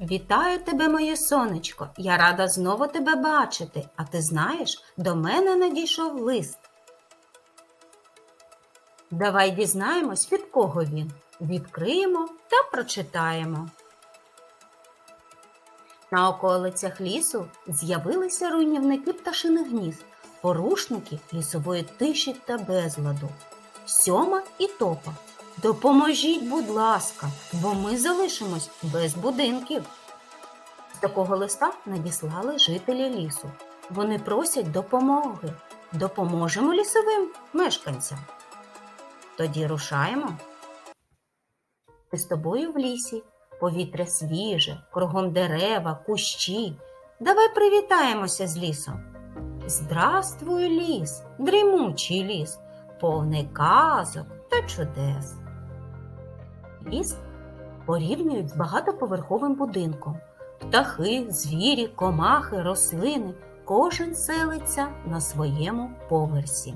Вітаю тебе, моє сонечко. Я рада знову тебе бачити. А ти знаєш, до мене надійшов лист. Давай дізнаємось, від кого він. Відкриємо та прочитаємо. На околицях лісу з'явилися руйнівники пташиних гнізд, порушники лісової тиші та безладу. Сьома і топа. Допоможіть, будь ласка, бо ми залишимось без будинків. Такого листа надіслали жителі лісу. Вони просять допомоги. Допоможемо лісовим мешканцям. Тоді рушаємо. Ми з тобою в лісі. Повітря свіже, кругом дерева, кущі. Давай привітаємося з лісом. Здравствуй, ліс, дрімучий ліс, повний казок та чудес. Ліс порівнюють з багатоповерховим будинком. Птахи, звірі, комахи, рослини кожен селиться на своєму поверсі.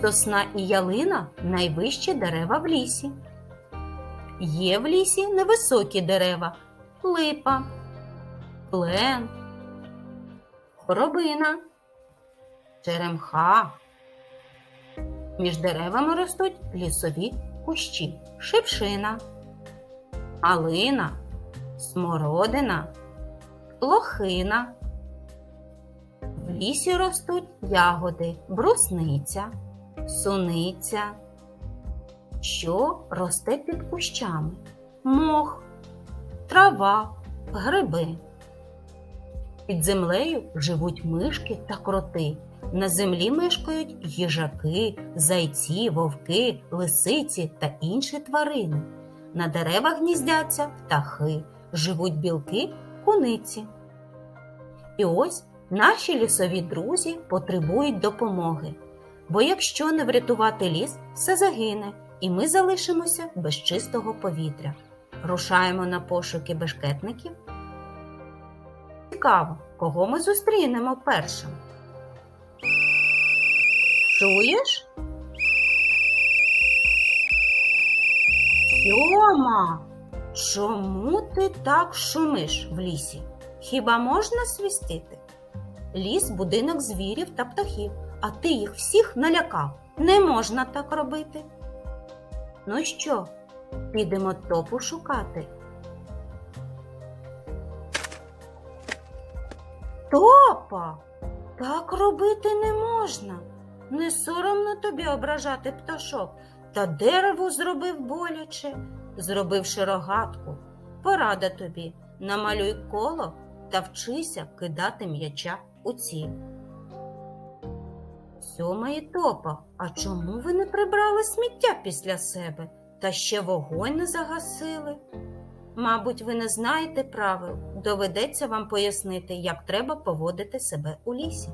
Сосна і ялина найвищі дерева в лісі. Є в лісі невисокі дерева липа, плен, хоробина, черемха. Між деревами ростуть лісові кущі, шипшина, алина, смородина, лохина. В лісі ростуть ягоди, брусниця, суниця. Що росте під кущами? Мох, трава, гриби. Під землею живуть мишки та кроти. На землі мешкають їжаки, зайці, вовки, лисиці та інші тварини. На деревах гніздяться птахи, живуть білки, куниці. І ось наші лісові друзі потребують допомоги. Бо якщо не врятувати ліс, все загине, і ми залишимося без чистого повітря. Рушаємо на пошуки бешкетників. Цікаво, кого ми зустрінемо першим. Чуєш? Сьома, чому ти так шумиш в лісі? Хіба можна свістити? Ліс будинок звірів та птахів, а ти їх всіх налякав. Не можна так робити. Ну що, підемо топу шукати? Топа! Так робити не можна. Не соромно тобі ображати пташок, та дерево зробив боляче, зробивши рогатку. Порада тобі, намалюй коло та вчися кидати м'яча у ціль. Сьома і топа, а чому ви не прибрали сміття після себе та ще вогонь не загасили? Мабуть, ви не знаєте правил, доведеться вам пояснити, як треба поводити себе у лісі.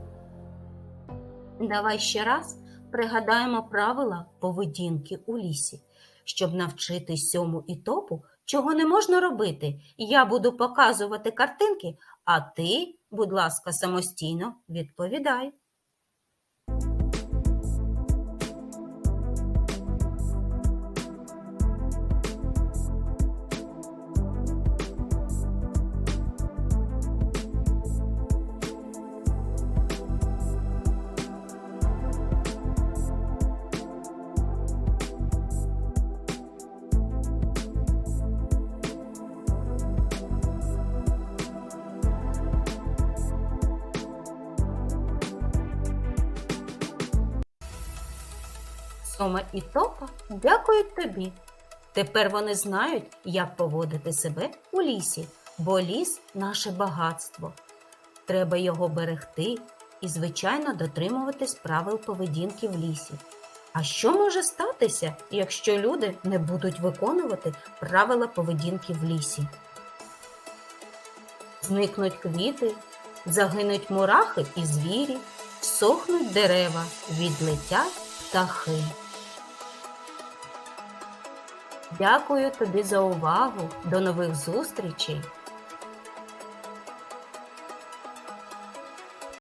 Давай ще раз пригадаємо правила поведінки у лісі. Щоб навчити сьому і топу, чого не можна робити. Я буду показувати картинки, а ти, будь ласка, самостійно відповідай. Сома і Топа дякують тобі. Тепер вони знають, як поводити себе у лісі, бо ліс наше багатство. Треба його берегти і, звичайно, дотримуватись правил поведінки в лісі. А що може статися, якщо люди не будуть виконувати правила поведінки в лісі? Зникнуть квіти, загинуть мурахи і звірі, всохнуть дерева, відлетять птахи. Дякую тобі за увагу. До нових зустрічей!